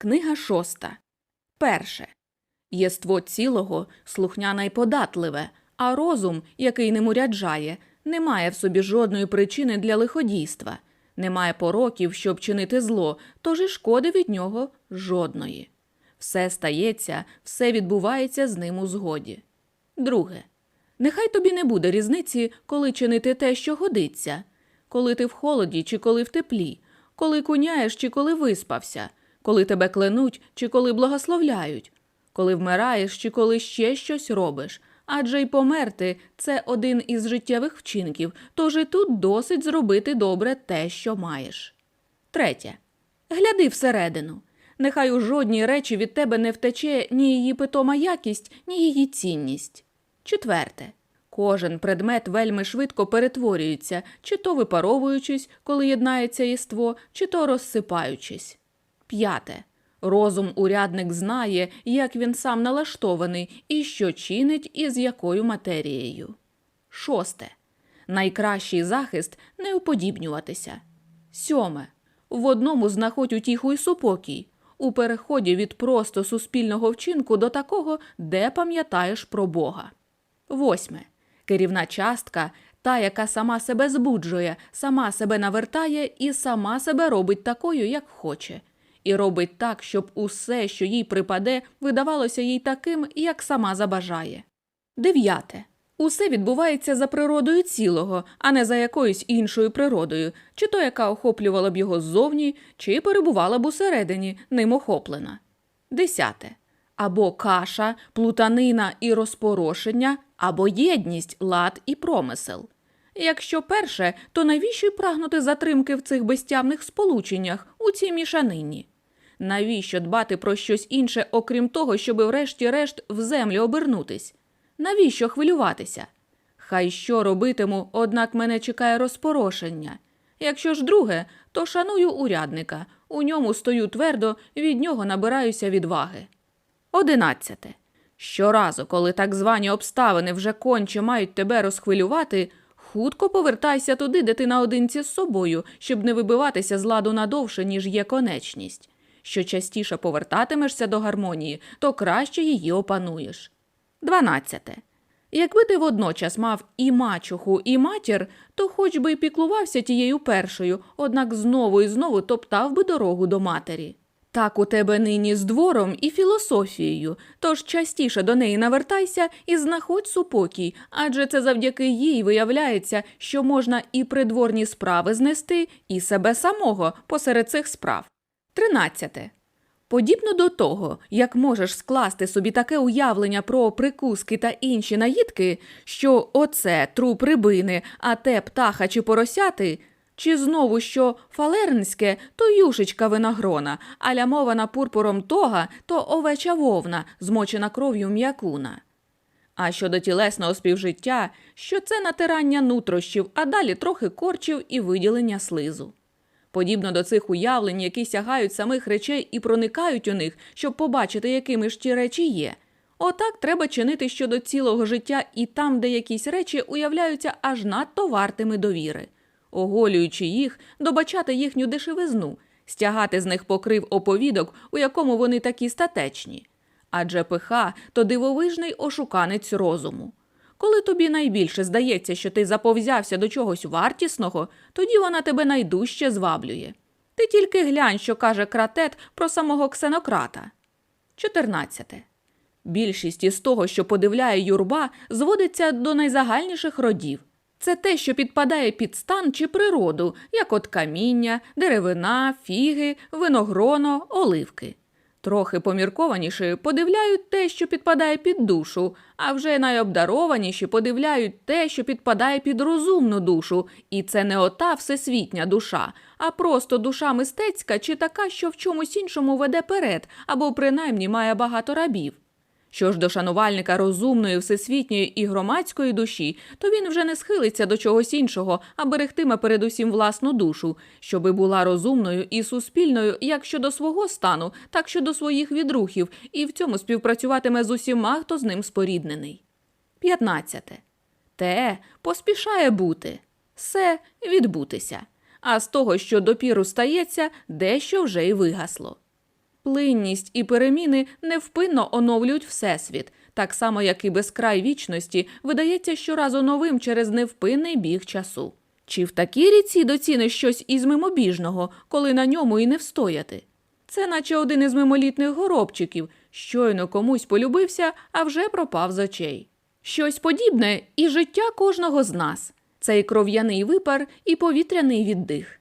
Книга шоста. Перше. Єство цілого слухняне й податливе, а розум, який ним уряджає, не має в собі жодної причини для лиходійства, не має пороків, щоб чинити зло, тож і шкоди від нього жодної. Все стається, все відбувається з ним у згоді. Друге. Нехай тобі не буде різниці, коли чинити те, що годиться, коли ти в холоді чи коли в теплі, коли куняєш чи коли виспався, коли тебе кленуть чи коли благословляють, коли вмираєш чи коли ще щось робиш. Адже й померти це один із життєвих вчинків, тож і тут досить зробити добре те, що маєш. Третє. Гляди всередину. Нехай у жодній речі від тебе не втече ні її питома якість, ні її цінність. Четверте. Кожен предмет вельми швидко перетворюється, чи то випаровуючись, коли єднається єство, чи то розсипаючись. П'яте. Розум урядник знає, як він сам налаштований і що чинить і з якою матерією. Шосте. Найкращий захист не уподібнюватися. Сьоме. В одному знаходь утіху й супокій. У переході від просто суспільного вчинку до такого, де пам'ятаєш про Бога. Восьме. Керівна частка та, яка сама себе збуджує, сама себе навертає і сама себе робить такою, як хоче, і робить так, щоб усе, що їй припаде, видавалося їй таким, як сама забажає. Дев'яте. Усе відбувається за природою цілого, а не за якоюсь іншою природою, чи то яка охоплювала б його ззовні, чи перебувала б усередині, ним охоплена. Десяте. Або каша, плутанина і розпорошення, або єдність, лад і промисел. Якщо перше, то навіщо й прагнути затримки в цих безтямних сполученнях у цій мішанині? Навіщо дбати про щось інше, окрім того, щоби врешті-решт в землю обернутись? Навіщо хвилюватися? Хай що робитиму, однак мене чекає розпорошення. Якщо ж друге, то шаную урядника, у ньому стою твердо, від нього набираюся відваги. Одинадцяте. Щоразу, коли так звані обставини вже конче мають тебе розхвилювати, хутко повертайся туди, де ти наодинці з собою, щоб не вибиватися з ладу надовше, ніж є конечність. Що частіше повертатимешся до гармонії, то краще її опануєш. Дванадцяте. Якби ти водночас мав і мачуху, і матір, то хоч би й піклувався тією першою, однак знову і знову топтав би дорогу до матері. Так у тебе нині з двором і філософією, тож частіше до неї навертайся і знаходь супокій, адже це завдяки їй виявляється, що можна і придворні справи знести, і себе самого посеред цих справ. Тринадцяте. Подібно до того, як можеш скласти собі таке уявлення про прикуски та інші наїдки, що оце труп рибини, а те птаха чи поросяти, чи знову що фалернське, то юшечка виногрона, а лямована пурпуром тога, то овеча вовна, змочена кров'ю м'якуна. А щодо тілесного співжиття, що це натирання нутрощів, а далі трохи корчів і виділення слизу. Подібно до цих уявлень, які сягають самих речей і проникають у них, щоб побачити, якими ж ті речі є. Отак треба чинити щодо цілого життя і там, де якісь речі уявляються аж надто вартими довіри, оголюючи їх, добачати їхню дешевизну, стягати з них покрив оповідок, у якому вони такі статечні. Адже пиха то дивовижний ошуканець розуму. Коли тобі найбільше здається, що ти заповзявся до чогось вартісного, тоді вона тебе найдужче зваблює. Ти тільки глянь, що каже кратет про самого ксенократа. 14. Більшість із того, що подивляє юрба, зводиться до найзагальніших родів. Це те, що підпадає під стан чи природу, як от каміння, деревина, фіги, виногроно, оливки. Трохи поміркованіші подивляють те, що підпадає під душу, а вже найобдарованіші подивляють те, що підпадає під розумну душу, і це не ота всесвітня душа, а просто душа мистецька чи така, що в чомусь іншому веде перед, або принаймні має багато рабів. Що ж до шанувальника розумної, всесвітньої і громадської душі, то він вже не схилиться до чогось іншого, а берегтиме передусім власну душу, щоби була розумною і суспільною як щодо свого стану, так щодо своїх відрухів, і в цьому співпрацюватиме з усіма, хто з ним споріднений. 15. Те поспішає бути, се відбутися, а з того, що допіру стається, дещо вже й вигасло. Плинність і переміни невпинно оновлюють Всесвіт, так само, як і безкрай вічності видається щоразу новим через невпинний біг часу. Чи в такій ріці доціниш щось із мимобіжного, коли на ньому і не встояти? Це наче один із мимолітних горобчиків, щойно комусь полюбився, а вже пропав з очей. Щось подібне і життя кожного з нас цей кров'яний випар і повітряний віддих.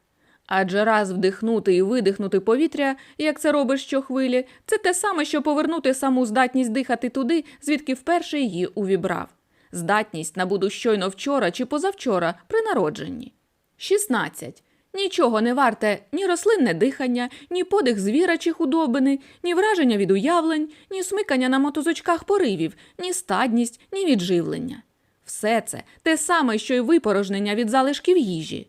Адже раз вдихнути і видихнути повітря, як це робиш щохвилі, це те саме, що повернути саму здатність дихати туди, звідки вперше її увібрав. Здатність набуду щойно вчора чи позавчора при народженні. 16. Нічого не варте ні рослинне дихання, ні подих звіра чи худобини, ні враження від уявлень, ні смикання на мотузочках поривів, ні стадність, ні відживлення. Все це те саме, що й випорожнення від залишків їжі.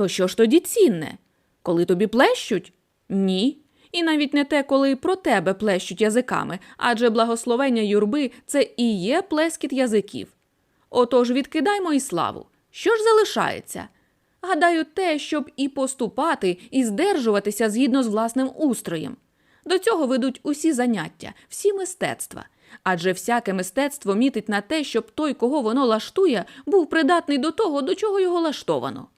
То що ж тоді цінне? Коли тобі плещуть? Ні. І навіть не те, коли про тебе плещуть язиками, адже благословення юрби це і є плескіт язиків. Отож відкидаймо і славу. Що ж залишається? Гадаю, те, щоб і поступати, і здержуватися згідно з власним устроєм. До цього ведуть усі заняття, всі мистецтва. Адже всяке мистецтво мітить на те, щоб той, кого воно лаштує, був придатний до того, до чого його лаштовано.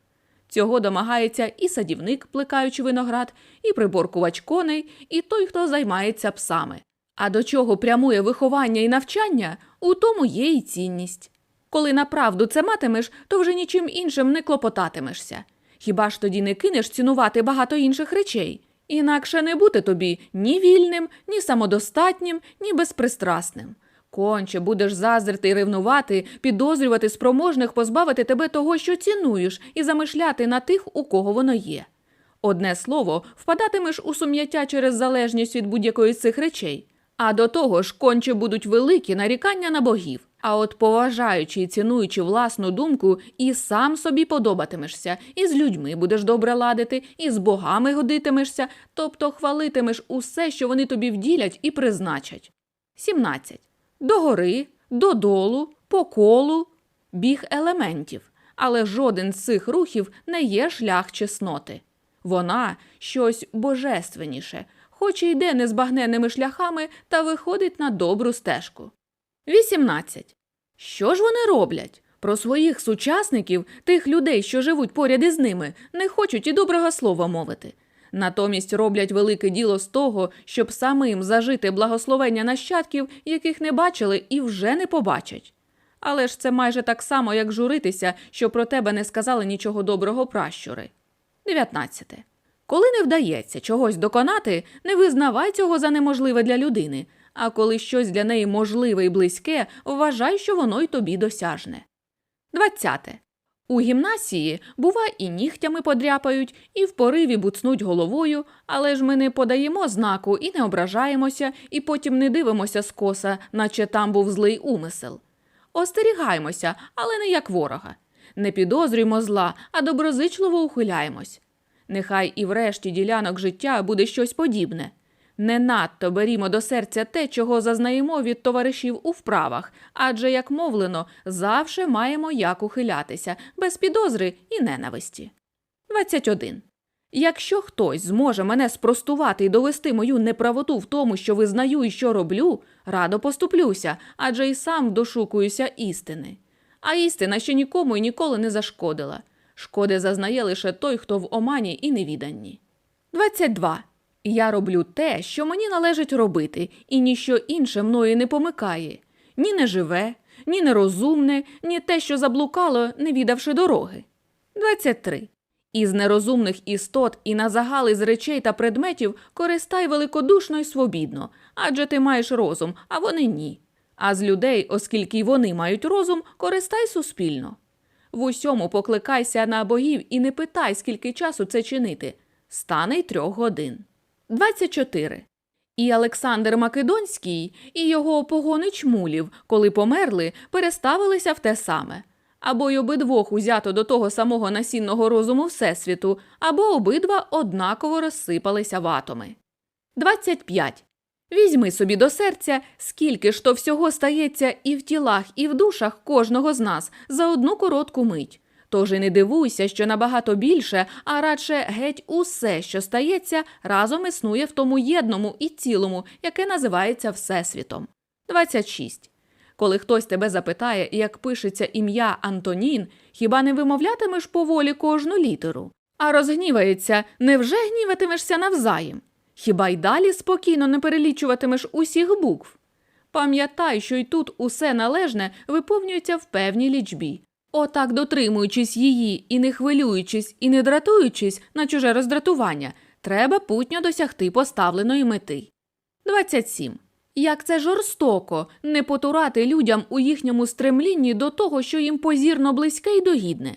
Цього домагається і садівник, плекаючи виноград, і приборкувач коней, і той, хто займається псами. А до чого прямує виховання і навчання, у тому є і цінність. Коли направду це матимеш, то вже нічим іншим не клопотатимешся. Хіба ж тоді не кинеш цінувати багато інших речей? Інакше не бути тобі ні вільним, ні самодостатнім, ні безпристрасним. Конче будеш заздрити і ревнувати, підозрювати спроможних позбавити тебе того, що цінуєш, і замишляти на тих, у кого воно є. Одне слово, впадатимеш у сум'яття через залежність від будь-якої з цих речей. А до того ж, конче будуть великі нарікання на богів. А от поважаючи і цінуючи власну думку, і сам собі подобатимешся, і з людьми будеш добре ладити, і з богами годитимешся, тобто хвалитимеш усе, що вони тобі вділять і призначать. 17. Догори, додолу, по колу, біг елементів, але жоден з цих рухів не є шлях чесноти. Вона щось божественніше, хоч і йде незбагненними шляхами та виходить на добру стежку. 18. Що ж вони роблять? Про своїх сучасників, тих людей, що живуть поряд із ними, не хочуть і доброго слова мовити. Натомість роблять велике діло з того, щоб самим зажити благословення нащадків, яких не бачили і вже не побачать. Але ж це майже так само, як журитися, що про тебе не сказали нічого доброго пращури. 19. Коли не вдається чогось доконати, не визнавай цього за неможливе для людини, а коли щось для неї можливе і близьке, вважай, що воно й тобі досяжне. 20. У гімнасії, бува, і нігтями подряпають, і в пориві буцнуть головою, але ж ми не подаємо знаку і не ображаємося, і потім не дивимося скоса, наче там був злий умисел. Остерігаємося, але не як ворога. Не підозрюємо зла, а доброзичливо ухиляємось. Нехай і врешті ділянок життя буде щось подібне. Не надто берімо до серця те, чого зазнаємо від товаришів у вправах, адже, як мовлено, завше маємо як ухилятися, без підозри і ненависті. 21. Якщо хтось зможе мене спростувати і довести мою неправоту в тому, що визнаю і що роблю, радо поступлюся, адже і сам дошукуюся істини. А істина ще нікому і ніколи не зашкодила. Шкоди зазнає лише той, хто в омані і невіданні. 22. Я роблю те, що мені належить робити, і ніщо інше мною не помикає. Ні неживе, ні нерозумне, ні те, що заблукало, не відавши дороги. 23. Із нерозумних істот і на загали з речей та предметів користай великодушно й свобідно, адже ти маєш розум, а вони ні. А з людей, оскільки й вони мають розум, користай суспільно. В усьому покликайся на богів і не питай, скільки часу це чинити. Стане й трьох годин. 24. І Олександр Македонський, і його погонич мулів, коли померли, переставилися в те саме. Або й обидвох узято до того самого насінного розуму Всесвіту, або обидва однаково розсипалися в атоми. 25. Візьми собі до серця, скільки ж то всього стається і в тілах, і в душах кожного з нас за одну коротку мить. Тож і не дивуйся, що набагато більше, а радше геть усе, що стається, разом існує в тому єдному і цілому, яке називається Всесвітом. 26. Коли хтось тебе запитає, як пишеться ім'я Антонін, хіба не вимовлятимеш поволі кожну літеру? А розгнівається, невже гніватимешся навзаєм? Хіба й далі спокійно не перелічуватимеш усіх букв? Пам'ятай, що й тут усе належне виповнюється в певній лічбі. Отак, дотримуючись її і не хвилюючись, і не дратуючись на чуже роздратування, треба путньо досягти поставленої мети. 27. Як це жорстоко не потурати людям у їхньому стремлінні до того, що їм позірно близьке й догідне.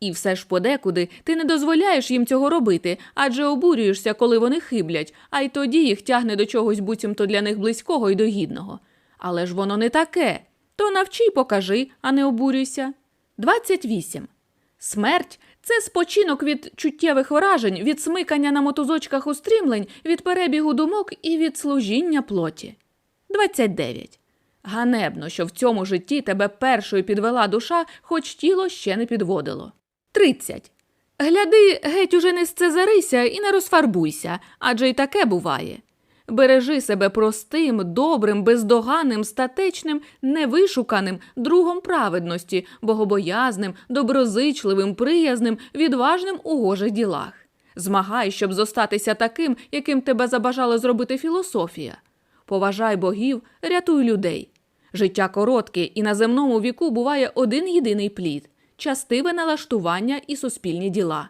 І все ж подекуди ти не дозволяєш їм цього робити, адже обурюєшся, коли вони хиблять, а й тоді їх тягне до чогось буцімто для них близького й догідного. Але ж воно не таке. То навчи й покажи, а не обурюйся. 28. Смерть це спочинок від чуттєвих вражень, від смикання на мотузочках устрімлень, від перебігу думок і від служіння плоті. 29. Ганебно, що в цьому житті тебе першою підвела душа, хоч тіло ще не підводило. 30. Гляди, геть уже не сцезарися і не розфарбуйся, адже й таке буває. Бережи себе простим, добрим, бездоганним, статечним, невишуканим, другом праведності, богобоязним, доброзичливим, приязним, відважним у гожих ділах. Змагай, щоб зостатися таким, яким тебе забажала зробити філософія. Поважай богів, рятуй людей. Життя коротке, і на земному віку буває один єдиний плід частиве налаштування і суспільні діла.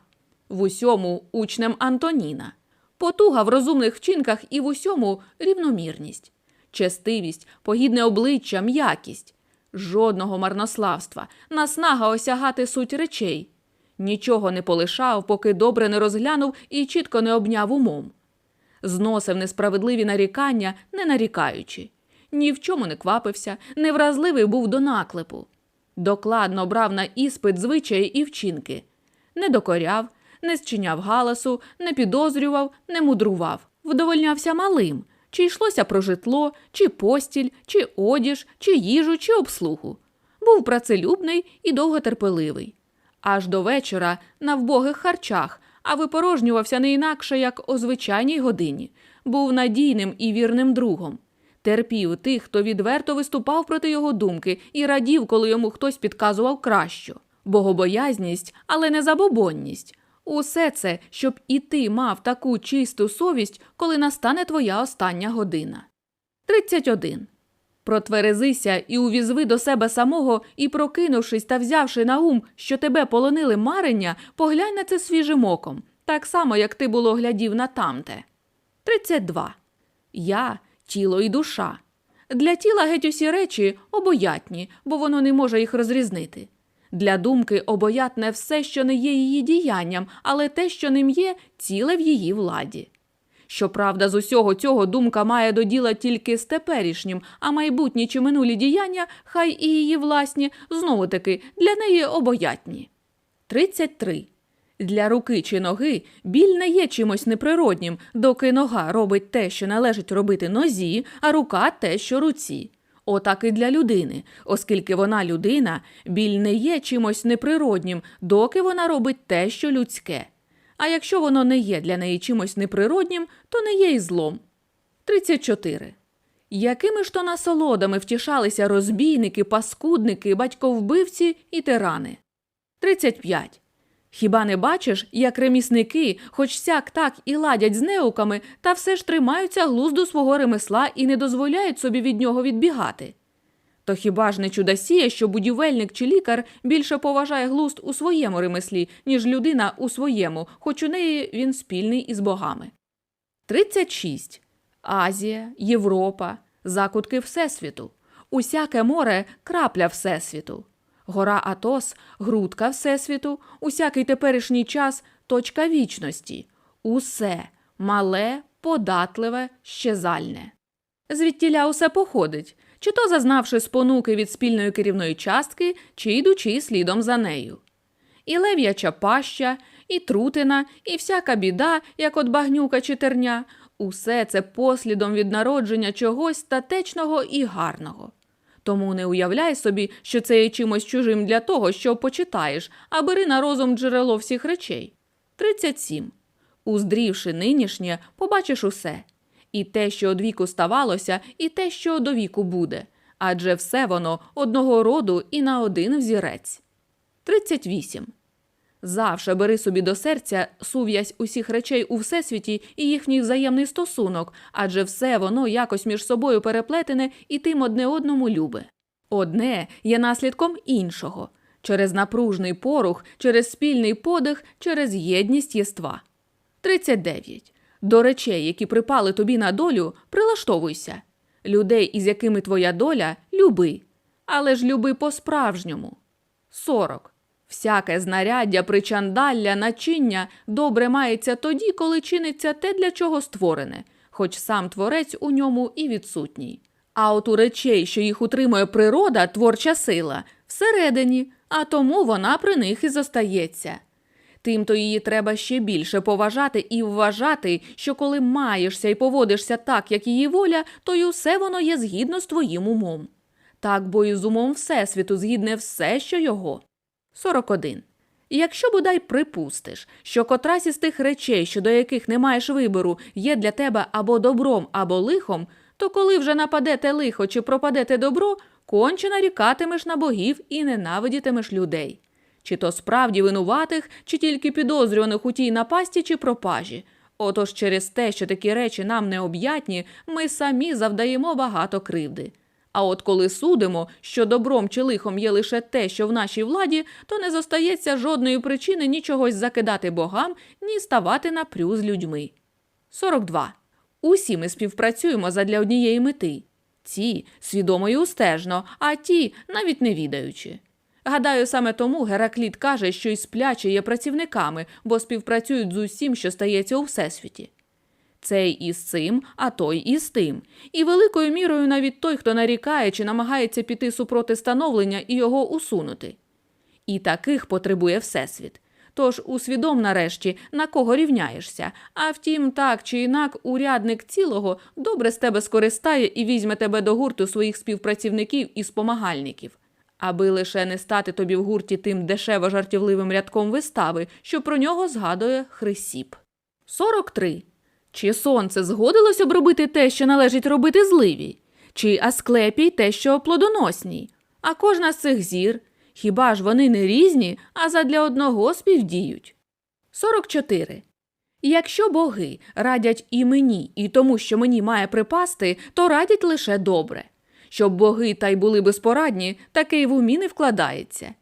В усьому учнем Антоніна. Потуга в розумних вчинках і в усьому рівномірність, честивість, погідне обличчя, м'якість, жодного марнославства, наснага осягати суть речей. Нічого не полишав, поки добре не розглянув і чітко не обняв умом. Зносив несправедливі нарікання, не нарікаючи. Ні в чому не квапився, невразливий був до наклепу. Докладно брав на іспит звичаї і вчинки, не докоряв, не зчиняв галасу, не підозрював, не мудрував, вдовольнявся малим, чи йшлося про житло, чи постіль, чи одіж, чи їжу, чи обслугу. Був працелюбний і довготерпеливий. Аж до вечора на вбогих харчах, а випорожнювався не інакше, як о звичайній годині, був надійним і вірним другом. Терпів тих, хто відверто виступав проти його думки і радів, коли йому хтось підказував кращу. Богобоязність, але не забобонність. Усе це, щоб і ти мав таку чисту совість, коли настане твоя остання година. 31. Протверезися і увізви до себе самого, і, прокинувшись та взявши на ум, що тебе полонили марення, поглянь на це свіжим оком, так само, як ти було глядів на тамте. 32. Я тіло і душа. Для тіла геть усі речі обоятні, бо воно не може їх розрізнити. Для думки обоятне все, що не є її діянням, але те, що ним є, ціле в її владі. Щоправда, з усього цього думка має до діла тільки з теперішнім, а майбутні чи минулі діяння, хай і її власні, знову таки для неї обоятні. 33. Для руки чи ноги біль не є чимось неприроднім, доки нога робить те, що належить робити нозі, а рука те, що руці. Отак і для людини, оскільки вона людина, біль не є чимось неприроднім, доки вона робить те, що людське. А якщо воно не є для неї чимось неприроднім, то не є й злом. 34. Якими ж то насолодами втішалися розбійники, паскудники, батьковбивці і тирани? 35. Хіба не бачиш, як ремісники, хоч сяк так і ладять з неуками, та все ж тримаються глузду свого ремесла і не дозволяють собі від нього відбігати? То хіба ж не чудосіє, що будівельник чи лікар більше поважає глузд у своєму ремеслі, ніж людина у своєму, хоч у неї він спільний із богами? 36. Азія, Європа, закутки Всесвіту. Усяке море крапля Всесвіту. Гора Атос, грудка Всесвіту, усякий теперішній час точка вічності. Усе мале, податливе, щезальне. Звідтіля усе походить, чи то зазнавши спонуки від спільної керівної частки, чи йдучи слідом за нею. І лев'яча паща, і трутина, і всяка біда, як от багнюка чи терня, усе це послідом від народження чогось статечного і гарного. Тому не уявляй собі, що це є чимось чужим для того, що почитаєш, а бери на розум джерело всіх речей. 37. Уздрівши нинішнє, побачиш усе. І те, що од віку ставалося, і те, що до віку буде. Адже все воно одного роду і на один взірець. 38. Завше бери собі до серця сув'язь усіх речей у всесвіті і їхній взаємний стосунок, адже все воно якось між собою переплетене і тим одне одному любе. Одне є наслідком іншого через напружний порух, через спільний подих, через єдність єства. 39. До речей, які припали тобі на долю, прилаштовуйся. Людей, із якими твоя доля, люби, але ж люби по-справжньому. 40. Всяке знаряддя, причандалля, начиння добре мається тоді, коли чиниться те, для чого створене, хоч сам творець у ньому і відсутній. А от у речей, що їх утримує природа, творча сила, всередині, а тому вона при них і зостається. Тимто її треба ще більше поважати і вважати, що коли маєшся і поводишся так, як її воля, то й усе воно є згідно з твоїм умом. Так бо і з умом Всесвіту згідне все, що його. 41. Якщо бодай припустиш, що котрась із тих речей, щодо яких не маєш вибору, є для тебе або добром, або лихом, то коли вже нападете лихо чи пропадете добро, конче нарікатимеш на богів і ненавидітимеш людей. Чи то справді винуватих, чи тільки підозрюваних у тій напасті чи пропажі. Отож через те, що такі речі нам необ'ятні, ми самі завдаємо багато кривди. А от коли судимо, що добром чи лихом є лише те, що в нашій владі, то не зостається жодної причини нічогось закидати богам, ні ставати на прю з людьми. 42. Усі ми співпрацюємо задля однієї мети. Ці свідомо і устежно, а ті навіть не відаючи. Гадаю, саме тому Геракліт каже, що і сплячі є працівниками, бо співпрацюють з усім, що стається у всесвіті. Цей із цим, а той із тим. І великою мірою навіть той, хто нарікає чи намагається піти супроти становлення і його усунути. І таких потребує Всесвіт. Тож усвідом нарешті, на кого рівняєшся, а втім, так чи інак, урядник цілого добре з тебе скористає і візьме тебе до гурту своїх співпрацівників і спомагальників. Аби лише не стати тобі в гурті тим дешево жартівливим рядком вистави, що про нього згадує Хрисіп. 43. Чи сонце згодилося б робити те, що належить робити зливій? Чи Асклепій те, що плодоносній? А кожна з цих зір, хіба ж вони не різні, а задля одного співдіють? 44. Якщо боги радять і мені, і тому, що мені має припасти, то радять лише добре. Щоб боги та й були безпорадні, таке й в умі не вкладається.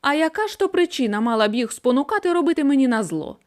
А яка ж то причина мала б їх спонукати робити мені на зло?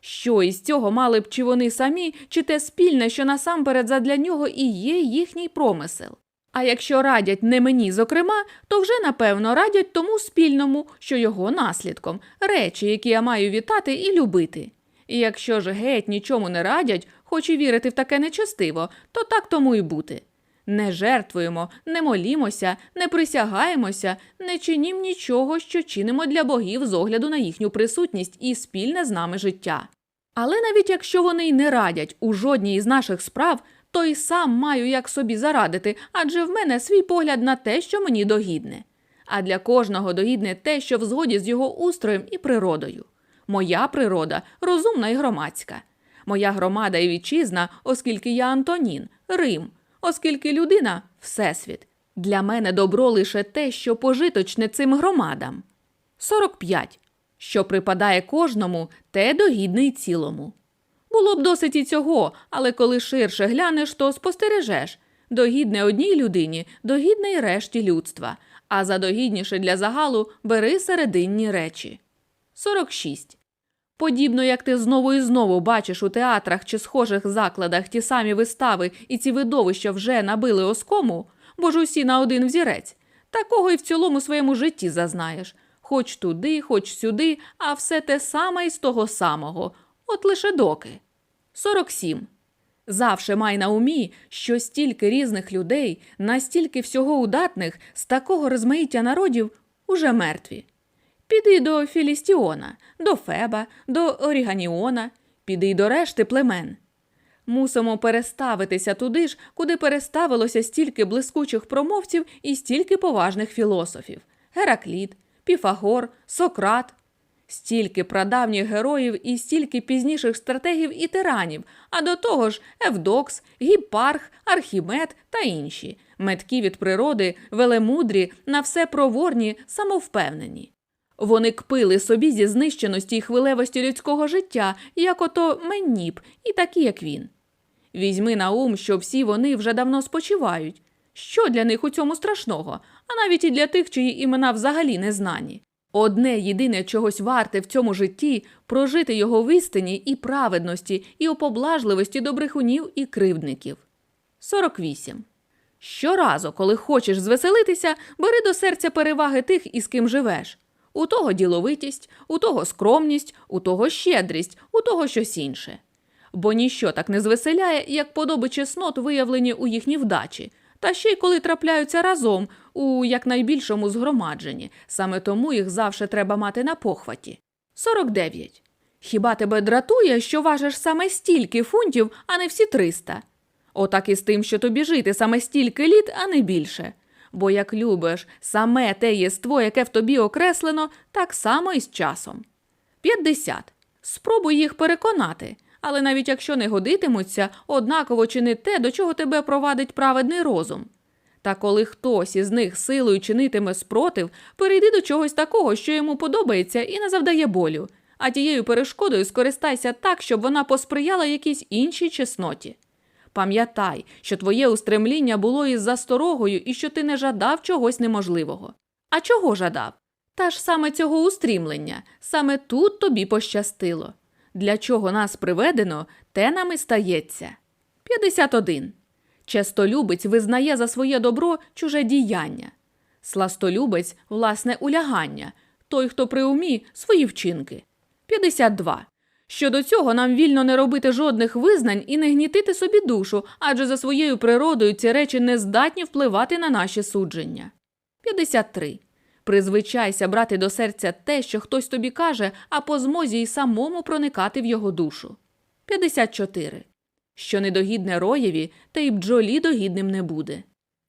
Що із цього мали б чи вони самі, чи те спільне, що насамперед задля нього і є їхній промисел? А якщо радять не мені, зокрема, то вже напевно радять тому спільному, що його наслідком, речі, які я маю вітати і любити. І якщо ж геть нічому не радять, хоч і вірити в таке нечестиво, то так тому і бути. Не жертвуємо, не молімося, не присягаємося, не чинім нічого, що чинимо для богів з огляду на їхню присутність і спільне з нами життя. Але навіть якщо вони й не радять у жодній із наших справ, то й сам маю як собі зарадити, адже в мене свій погляд на те, що мені догідне. А для кожного догідне те, що в згоді з його устроєм і природою. Моя природа розумна і громадська. Моя громада і вітчизна, оскільки я Антонін, Рим оскільки людина всесвіт. Для мене добро лише те, що пожиточне цим громадам. 45. Що припадає кожному, те догідне й цілому. Було б досить і цього, але коли ширше глянеш, то спостережеш догідне одній людині, догідне й решті людства, а за догідніше для загалу бери серединні речі. 46. Подібно як ти знову і знову бачиш у театрах чи схожих закладах ті самі вистави і ці видовища вже набили оскому, бо ж усі на один взірець, такого і в цілому своєму житті зазнаєш. Хоч туди, хоч сюди, а все те саме із того самого, от лише доки. 47. Завше май на умі, що стільки різних людей, настільки всього удатних, з такого розмаїття народів уже мертві. Піди до Філістіона, до Феба, до Оріганіона, піди й до решти племен. Мусимо переставитися туди ж, куди переставилося стільки блискучих промовців і стільки поважних філософів Геракліт, Піфагор, Сократ. Стільки прадавніх героїв і стільки пізніших стратегів і тиранів, а до того ж Евдокс, Гіпарх, Архімед та інші, меткі від природи, велемудрі, на все проворні, самовпевнені. Вони кпили собі зі знищеності й хвилевості людського життя, як ото Менніп, і такі, як він. Візьми на ум, що всі вони вже давно спочивають. Що для них у цьому страшного, а навіть і для тих, чиї імена взагалі не знані. Одне єдине чогось варте в цьому житті прожити його в істині і праведності, і у поблажливості до брехунів і кривдників. 48. Щоразу, коли хочеш звеселитися, бери до серця переваги тих, із ким живеш. У того діловитість, у того скромність, у того щедрість, у того щось інше. Бо ніщо так не звеселяє, як подоби чеснот, виявлені у їхній вдачі, та ще й коли трапляються разом у якнайбільшому згромадженні, саме тому їх завше треба мати на похваті. 49. Хіба тебе дратує, що важиш саме стільки фунтів, а не всі 300? Отак і з тим, що тобі жити саме стільки літ, а не більше. Бо як любиш саме те єство, яке в тобі окреслено, так само і з часом. 50. Спробуй їх переконати, але навіть якщо не годитимуться, однаково чини те, до чого тебе провадить праведний розум. Та коли хтось із них силою чинитиме спротив, перейди до чогось такого, що йому подобається і не завдає болю, а тією перешкодою скористайся так, щоб вона посприяла якійсь іншій чесноті. Пам'ятай, що твоє устремління було із засторогою і що ти не жадав чогось неможливого. А чого жадав? Та ж саме цього устрімлення, саме тут тобі пощастило. Для чого нас приведено, те нам і стається. 51. Честолюбець визнає за своє добро чуже діяння. Сластолюбець – власне улягання, той, хто при умі свої вчинки. 52. Щодо цього нам вільно не робити жодних визнань і не гнітити собі душу, адже за своєю природою ці речі не здатні впливати на наші судження. 53. Призвичайся брати до серця те, що хтось тобі каже, а по змозі й самому проникати в його душу. 54. Що недогідне роєві, та й бджолі догідним не буде.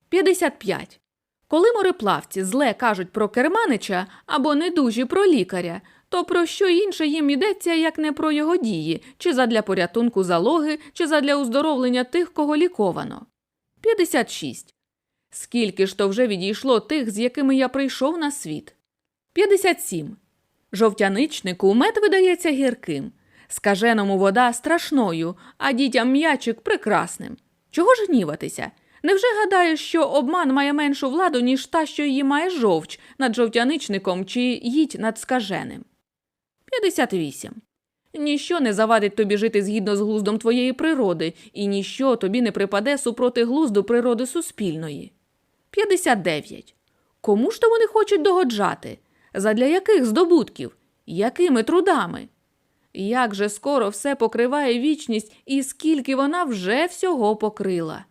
55. Коли мореплавці зле кажуть про керманича або недужі про лікаря, то про що інше їм йдеться, як не про його дії, чи задля порятунку залоги, чи задля уздоровлення тих, кого ліковано. 56. Скільки ж то вже відійшло тих, з якими я прийшов на світ? 57. Жовтяничнику мед видається гірким, скаженому вода страшною, а дітям м'ячик прекрасним. Чого ж гніватися? Невже гадаєш, що обман має меншу владу, ніж та, що її має жовч над жовтяничником чи їдь над скаженим? 58. Ніщо не завадить тобі жити згідно з глуздом твоєї природи, і ніщо тобі не припаде супроти глузду природи суспільної. 59. Кому ж то вони хочуть догоджати? Задля яких здобутків? Якими трудами? Як же скоро все покриває вічність, і скільки вона вже всього покрила?